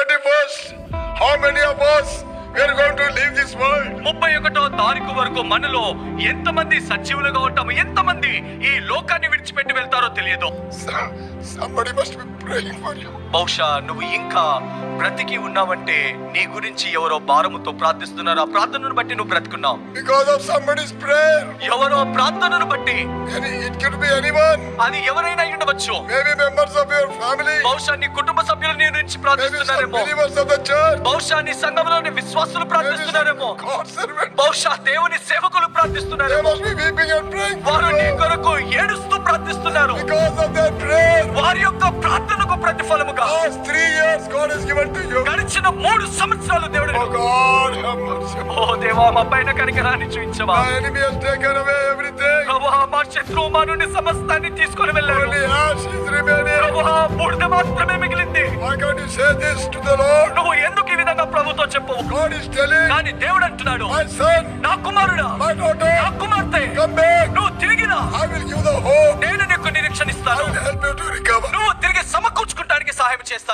31st, how many of us we are going to leave this world? ముప్పై ఒకటో తారీఖు వరకు మనలో ఎంతమంది సజీవులుగా ఉంటాము ఎంతమంది ఈ లో తెలియదు. బహుశా నువ్వు ఇంకా బ్రతికి ఉన్నావంటే నీ గురించి ఎవరో భారముతో ప్రార్థిస్తున్నారు? ఆ ప్రార్థనను బట్టి నువ్వు బ్రతుకున్నావు. ఎవరో ప్రార్థనను బట్టి. అది ఎవరైనా ఉండవచ్చు. బహుశా నీ కుటుంబ సభ్యులు నీ నుంచి ప్రార్థిస్తున్నారేమో. బహుశా నీ సంఘంలోని విశ్వాసులు ప్రార్థిస్తున్నారేమో. బహుశా దేవుని సేవకులు ప్రార్థిస్తున్నారేమో. వారు నీ కొరకు ఏడుస్తూ ప్రార్థిస్తున్నారు. వారి యొక్క ప్రార్థనకు ప్రతిఫలముగా గడిచిన మూడు సంవత్సరాలు దేవుడు ఓ దేవా మా పైన కనికరాన్ని చూపించవా? శత్రువు మా నుండి సమస్తాన్ని తీసుకొని వెళ్ళాడు. బూడిద మాత్రమే మిగిలింది. నువ్వు ఎందుకు ఈ విధంగా ప్రభుతో చెప్పు? కానీ దేవుడు అంటున్నాడు. నా కుమారుడా నా కుమార్తె చేస్తాను